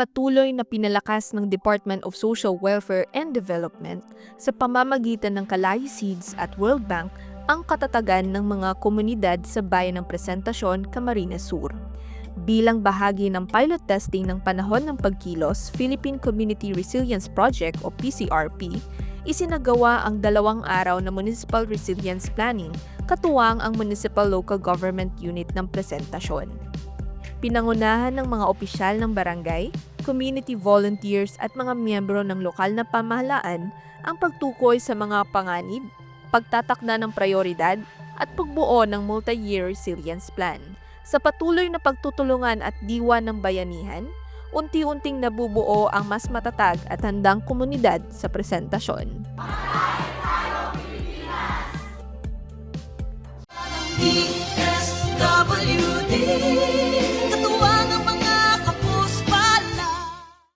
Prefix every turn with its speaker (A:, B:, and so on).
A: patuloy na pinalakas ng Department of Social Welfare and Development sa pamamagitan ng Kalay Seeds at World Bank ang katatagan ng mga komunidad sa bayan ng Presentasyon, Camarines Sur. Bilang bahagi ng pilot testing ng panahon ng pagkilos, Philippine Community Resilience Project o PCRP, isinagawa ang dalawang araw na Municipal Resilience Planning, katuwang ang Municipal Local Government Unit ng Presentasyon. Pinangunahan ng mga opisyal ng barangay, community volunteers at mga miyembro ng lokal na pamahalaan ang pagtukoy sa mga panganib, pagtatakda ng prioridad at pagbuo ng multi-year resilience plan. Sa patuloy na pagtutulungan at diwa ng bayanihan, unti-unting nabubuo ang mas matatag at handang komunidad sa presentasyon.
B: DSWD